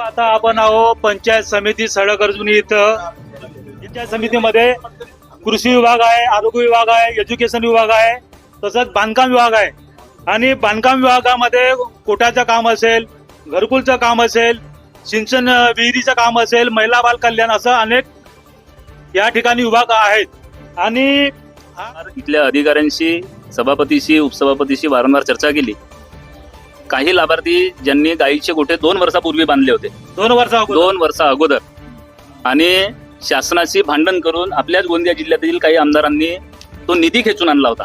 आता आपण आहो पंचायत समिती सडक अर्जुनी इथं. पंचायत समितीमध्ये कृषी विभाग आहे आरोग्य विभाग आहे एज्युकेशन विभाग आहे तसंच बांधकाम विभाग आहे. आणि बांधकाम विभागामध्ये कोटाचं काम असेल घरकुलचं काम असेल सिंचन विहिरीचं काम असेल महिला बाल कल्याण असं अनेक या ठिकाणी विभाग आहेत. आणि इथल्या अधिकाऱ्यांशी सभापतीशी उपसभापतीशी वारंवार चर्चा केली. काही लाभार्थी ज्यांनी गायीचे गोठे दोन वर्षापूर्वी बांधले होते. दोन वर्ष दोन वर्षा अगोदर. आणि शासनाशी भांडण करून आपल्याच गोंदिया जिल्ह्यातील काही आमदारांनी तो निधी खेचून आणला होता.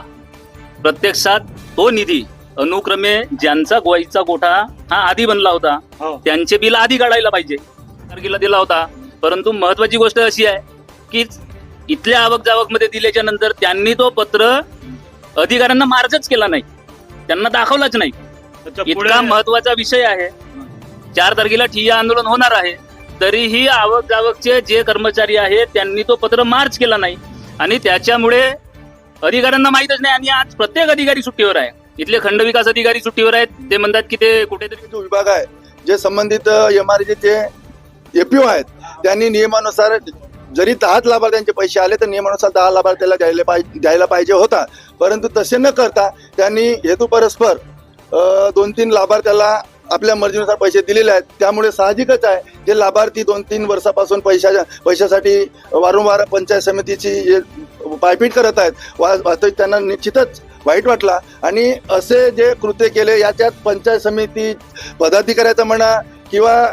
प्रत्यक्षात तो निधी अनुक्रमे ज्यांचा गोवाईचा गोठा हा आधी बनला होता हो. त्यांचे बिल आधी काढायला पाहिजे. तारखेला दिला होता. परंतु महत्वाची गोष्ट अशी आहे की इथल्या आवक जावकमध्ये दिल्याच्या नंतर त्यांनी तो पत्र अधिकाऱ्यांना मार्गच केला नाही. त्यांना दाखवलाच नाही. इतका महत्त्वाचा विषय आहे. चार तारखेला ठिय्या आंदोलन होणार आहे. तरीही आवक जावकचे जे कर्मचारी आहेत त्यांनी तो पत्र मार्च केला नाही. आणि त्याच्यामुळे अधिकाऱ्यांना माहीतच नाही. आणि आज प्रत्येक अधिकारी सुट्टीवर आहे. इथले खंडविकास अधिकारी सुट्टीवर आहेत. ते म्हणतात की ते कुठेतरी जो विभाग आहे. जे संबंधित एम आर चे एपीओ आहेत त्यांनी नियमानुसार जरी दहाच लाभार्थ्यांचे पैसे आले तर नियमानुसार दहा लाभार्थ्याला द्यायला पाहिजे द्यायला पाहिजे होता. परंतु तसे न करता त्यांनी हेतू परस्पर दोन तीन लाभार्थ्याला आपल्या मर्जीनुसार पैसे दिलेले आहेत. त्यामुळे साहजिकच आहे जे लाभार्थी दोन तीन वर्षापासून पैशाच्या पैशासाठी वारंवार पंचायत समितीची पायपीट करत आहेत वा- वास्तविक त्यांना निश्चितच वाईट वाटला. आणि असे जे कृत्य केले याच्यात पंचायत समिती पदाधिकाऱ्याचा म्हणा किंवा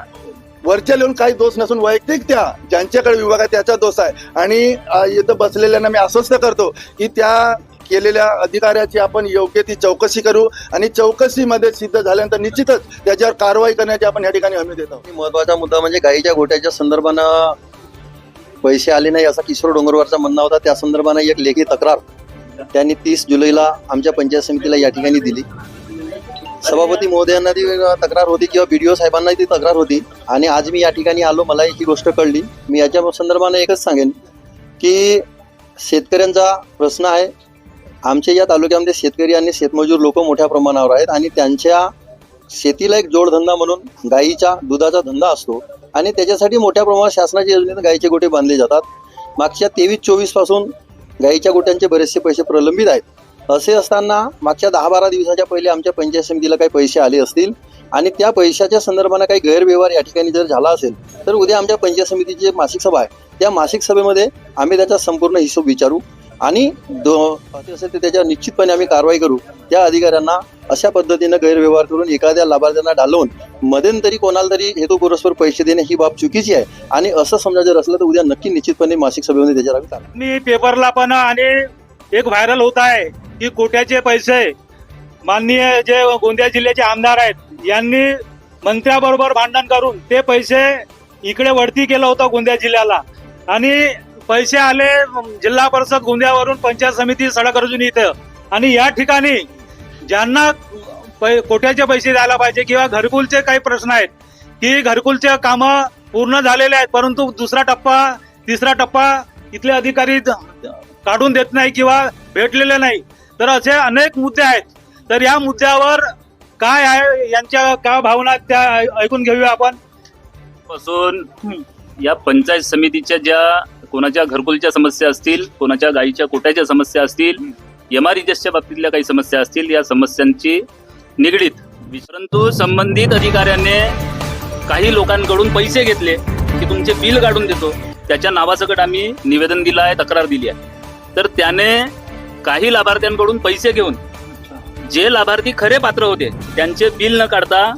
वरच्या लिहून काही दोष नसून वैयक्तिक त्या ज्यांच्याकडे विभाग आहे त्याचा दोष आहे. आणि इथं बसलेल्यांना मी आश्वस्त करतो की त्या केलेल्या अधिकाऱ्याची आपण योग्य ती चौकशी करू आणि चौकशीमध्ये सिद्ध झाल्यानंतर निश्चितच त्याच्यावर कारवाई करण्याची आपण या ठिकाणी हमी देत आहोत. महत्त्वाचा मुद्दा म्हणजे गाईच्या घोट्याच्या संदर्भानं पैसे आले नाही असा किशोर डोंगरवरचा म्हणणं होता. त्या संदर्भानं एक लेखी तक्रार त्यांनी तीस जुलैला आमच्या पंचायत समितीला या ठिकाणी दिली. सभापती महोदयांना ती तक्रार होती किंवा बी डी ओ साहेबांना ती तक्रार होती. आणि आज मी या ठिकाणी आलो मला ही गोष्ट कळली. मी याच्या संदर्भानं एकच सांगेन की शेतकऱ्यांचा प्रश्न आहे आमच्या या तालुक्यामध्ये शेतकरी आणि शेतमजूर लोक मोठ्या प्रमाणावर आहेत आणि त्यांच्या शेतीला एक जोडधंदा म्हणून गाईच्या दुधाचा धंदा असतो. आणि त्याच्यासाठी मोठ्या प्रमाणात शासनाच्या योजनेत गाईचे गोटे बांधले जातात. मागच्या तेवीस चोवीसपासून गाईच्या गोट्यांचे बरेचसे पैसे प्रलंबित आहेत. असे असताना मागच्या दहा बारा दिवसाच्या पहिले आमच्या पंचायत समितीला काही पैसे आले असतील आणि त्या पैशाच्या संदर्भानं काही गैरव्यवहार या ठिकाणी जर झाला असेल तर उद्या आमच्या पंचायत समितीची मासिक सभा आहे. त्या मासिक सभेमध्ये आम्ही त्याचा संपूर्ण हिशोब विचारू. आणि दो असेल तर त्याच्यावर निश्चितपणे आम्ही कारवाई करू. त्या अधिकाऱ्यांना अशा पद्धतीनं गैरव्यवहार करून एखाद्या लाभार्थ्यांना डालवून मध्यंतरी कोणाला तरी हेतुपुरस्पर पैसे देणे ही बाब चुकीची आहे. आणि असं समजा जर असलं तर उद्या नक्की निश्चितपणे मासिक सभेमध्ये त्याच्यावर आम्ही मी पेपरला पण आणि एक व्हायरल होत आहे की कोट्याचे पैसे माननीय जे गोंदिया जिल्ह्याचे आमदार आहेत यांनी मंत्र्याबरोबर भांडण करून ते पैसे इकडे वळती केलं होतं गोंदिया जिल्ह्याला. आणि पैसे आले जिल्हा परिषद गोंदियावरून पंचायत समिती सडक अर्जुन इथं. आणि या ठिकाणी ज्यांना पै- कोट्याचे पैसे द्यायला पाहिजे किंवा घरकुलचे काही प्रश्न आहेत की घरकुलचे कामं पूर्ण झालेले आहेत परंतु दुसरा टप्पा तिसरा टप्पा इथले अधिकारी काढून देत नाही किंवा भेटलेले नाही. तर असे अनेक मुद्दे आहेत. तर या मुद्द्यावर काय आहे यांच्या काय भावना त्या ऐकून घेऊया आपण. पासून या पंचायत समितीच्या ज्या कोणाच्या घरकुलच्या समस्या असतील कोणाच्या गायीच्या कोट्याच्या समस्या असतील एमआरईच्या बाबतीतल्या काही समस्या असतील या समस्यांची निगडीत. परंतु संबंधित अधिकाऱ्याने काही लोकांकडून पैसे घेतले की तुमचे बिल काढून देतो त्याच्या नावासकट आम्ही निवेदन दिलं आहे तक्रार दिली आहे. तर त्याने काही लाभार्थ्यांकडून पैसे घेऊन जे लाभार्थी खरे पात्र होते त्यांचे बिल न काढता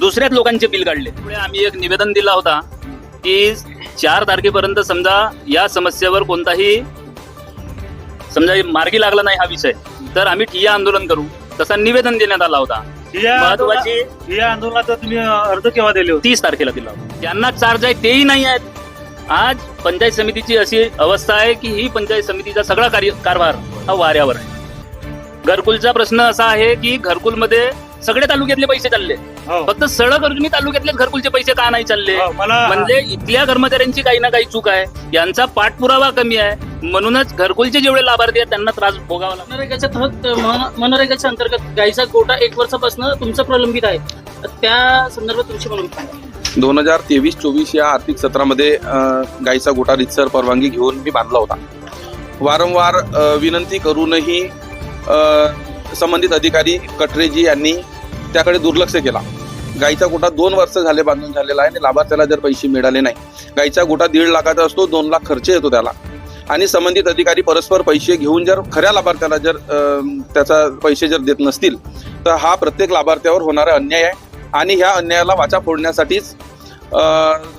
दुसऱ्याच लोकांचे बिल काढले. त्यामुळे आम्ही एक निवेदन दिला होता की चार तारखेपर्यंत समजा या समस्येवर कोणताही समजा मार्गी लागला नाही हा विषय तर आम्ही ठिय्या आंदोलन करू. तसा निवेदन देण्यात आला होता. महत्वाची आंदोलनाचा तुम्ही अर्ज केव्हा दिले तीस तारखेला दिला त्यांना चार्ज आहे तेही नाही आहेत. आज पंचायत समितीची अशी अवस्था आहे की ही पंचायत समितीचा सगळा कार्य कारभार हा वाऱ्यावर आहे. घरकुलचा प्रश्न असा आहे की घरकुलमध्ये सगळे तालुक्यातले पैसे चालले. हो. फक्त सडक अर्जुनी तालुक्यातले घरकुलचे पैसे का नाही चालले? हो, मला म्हणजे इथल्या कर्मचाऱ्यांची काही ना काही चूक आहे. यांचा पाठपुरावा कमी आहे. म्हणूनच घरकुलचे जेवढे लाभार्थी आहेत त्यांना त्रास भोगावा लागतो. मनरेगाच्या तहत मन- मनरेगाच्या अंतर्गत गाईचा गोटा एक वर्षापासून तुमचं प्रलंबित आहे. तर त्या संदर्भात तुमची मनोगत सांगा दोन हजार तेवीस चोवीस या आर्थिक सत्रामध्ये अ, गाईचा गोटा रितसर परवानगी घेऊन मी बांधला होता. वारंवार अ, विनंती करूनही अ, संबंधित अधिकारी कटरेजी यांनी त्याकडे दुर्लक्ष केला. गाईचा गोठा दोन वर्ष झाले बांधून झालेला आहे आणि लाभार्थ्याला जर पैसे मिळाले नाही गाईचा गोठा दीड लाखाचा असतो दोन लाख खर्च येतो त्याला. आणि संबंधित अधिकारी परस्पर पैसे घेऊन जर खऱ्या लाभार्थ्याला जर त्याचा पैसे जर देत नसतील तर हा प्रत्येक लाभार्थ्यावर होणारा अन्याय आहे. आणि ह्या अन्यायाला वाचा फोडण्यासाठीच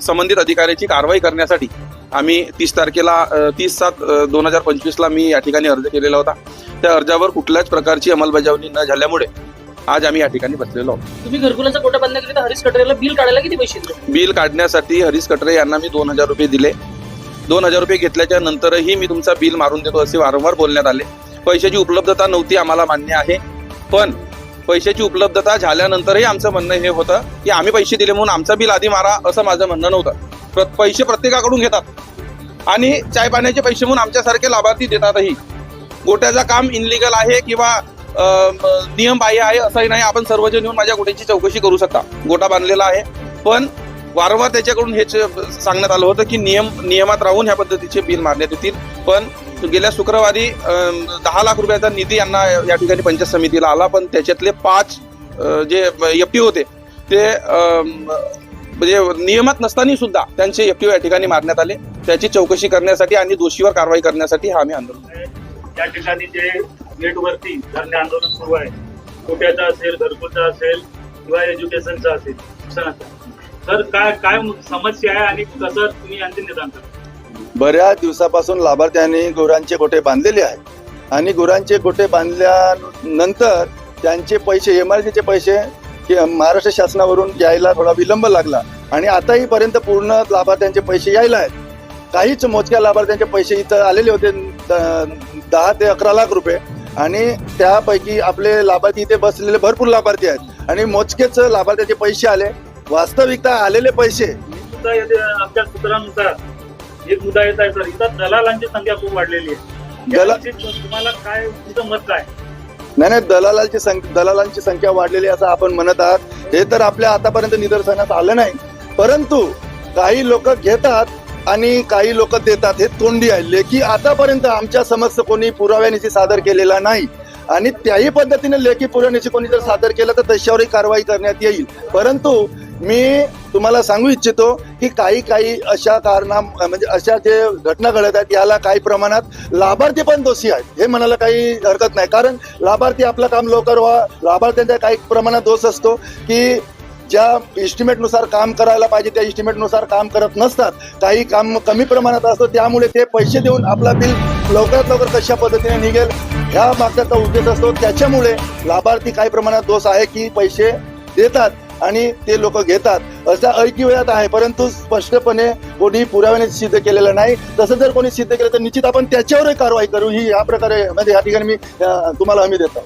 संबंधित अधिकाऱ्याची कारवाई करण्यासाठी आम्ही तीस तारखेला तीस सात दोन हजार पंचवीसला मी या ठिकाणी अर्ज केलेला होता. त्या अर्जावर कुठल्याच प्रकारची अंमलबजावणी न झाल्यामुळे आज आम्ही या ठिकाणी बसलेलो आहोत. तुम्ही घरकुलाचा कोटा तर हरीश कटरेला बिल काढायला किती पैसे दिले? बिल काढण्यासाठी हरीश कटरे यांना मी दोन हजार रुपये दिले. दोन हजार रुपये घेतल्याच्या नंतरही मी तुमचा बिल मारून देतो असे वारंवार बोलण्यात आले. पैशाची उपलब्धता नव्हती आम्हाला मान्य आहे. पण पैशाची उपलब्धता झाल्यानंतरही आमचं म्हणणं हे होतं की आम्ही पैसे दिले म्हणून आमचं बिल आधी मारा असं माझं म्हणणं नव्हतं. पैसे प्रत्येकाकडून घेतात. आणि चाय पाण्याचे पैसे म्हणून आमच्यासारखे लाभार्थी देतातही. गोट्याचं काम इनलिगल आहे किंवा नियम बाह्य आहे असंही नाही. आपण सर्वजण येऊन माझ्या गोट्याची चौकशी करू शकता. गोटा बांधलेला आहे. पण वारंवार त्याच्याकडून हे सांगण्यात आलं होतं की नियम नियमात राहून ह्या पद्धतीचे बिल मारण्यात येतील. पण गेल्या शुक्रवारी दहा लाख रुपयाचा निधी यांना या ठिकाणी पंचायत समितीला आला. पण त्याच्यातले पाच जे एफटी होते ते म्हणजे नियमात नसताना सुद्धा त्यांचे एफ या ठिकाणी मारण्यात आले. त्याची चौकशी करण्यासाठी आणि दोषीवर कारवाई करण्यासाठी हा आम्ही आंदोलन या ठिकाणी जे नेटवरती धरणे आंदोलन सुरू आहे कोट्याचं असेल घरकुलचं असेल किंवा एज्युकेशनचं असेल शिक्षणाचं तर काय काय समस्या आहे आणि कसं तुम्ही यांचे निदान करता? बऱ्याच दिवसापासून लाभार्थ्यांनी गुरांचे गोठे बांधलेले आहेत. आणि गुरांचे गोठे बांधल्यानंतर त्यांचे पैसे एमआरसीचे पैसे महाराष्ट्र शासनावरून यायला थोडा विलंब लागला. आणि आताही पर्यंत पूर्ण लाभार्थ्यांचे पैसे यायला आहेत. काहीच मोजक्या लाभार्थ्यांचे पैसे इथं आलेले होते. दहा ते अकरा लाख रुपये. आणि त्यापैकी आपले लाभार्थी इथे बसलेले भरपूर लाभार्थी आहेत. आणि मोजकेच लाभार्थ्यांचे पैसे आले. वास्तविकता आलेले पैसे. आमच्या सूत्रानुसार. एक मुद्दा येत आहे सर. इथं दलालांची संख्या खूप वाढलेली आहे. तुम्हाला काय तुमचं मत काय? नाही नाही दलालांची संख्या दलालांची संख्या वाढलेली आहे असं आपण म्हणत आहात. हे तर आपल्या आतापर्यंत निदर्शनास आलं नाही. परंतु काही लोक घेतात आणि काही लोक देतात हे तोंडी आहे. लेखी आतापर्यंत आमच्या समक्ष कोणी पुराव्यानिशी सादर केलेला नाही. आणि त्याही पद्धतीने लेखी पुराव्यानिशी कोणी जर सादर केलं तर त्याच्यावरही कारवाई करण्यात येईल. परंतु मी तुम्हाला सांगू इच्छितो की काही काही अशा कारणां म्हणजे अशा जे घटना घडत आहेत याला काही प्रमाणात लाभार्थी पण दोषी आहेत हे म्हणायला काही हरकत नाही. कारण लाभार्थी आपलं काम लवकर व्हा. लाभार्थ्यांचा काही प्रमाणात दोष असतो की ज्या इस्टिमेटनुसार काम करायला पाहिजे त्या इस्टिमेटनुसार काम करत नसतात. काही काम कमी प्रमाणात असतं त्यामुळे ते पैसे देऊन आपला बिल लवकरात लवकर कशा पद्धतीने निघेल ह्या मागचा उद्देश असतो त्याच्यामुळे लाभार्थी काही प्रमाणात दोष आहे की पैसे देतात आणि ते लोक घेतात. असा ऐकी वेळात आहे परंतु स्पष्टपणे कोणी पुराव्याने सिद्ध केलेलं नाही. तसं जर कोणी सिद्ध केलं तर निश्चित आपण त्याच्यावरही कारवाई करू. ही या प्रकारे म्हणजे या ठिकाणी मी तुम्हाला हमी देतो.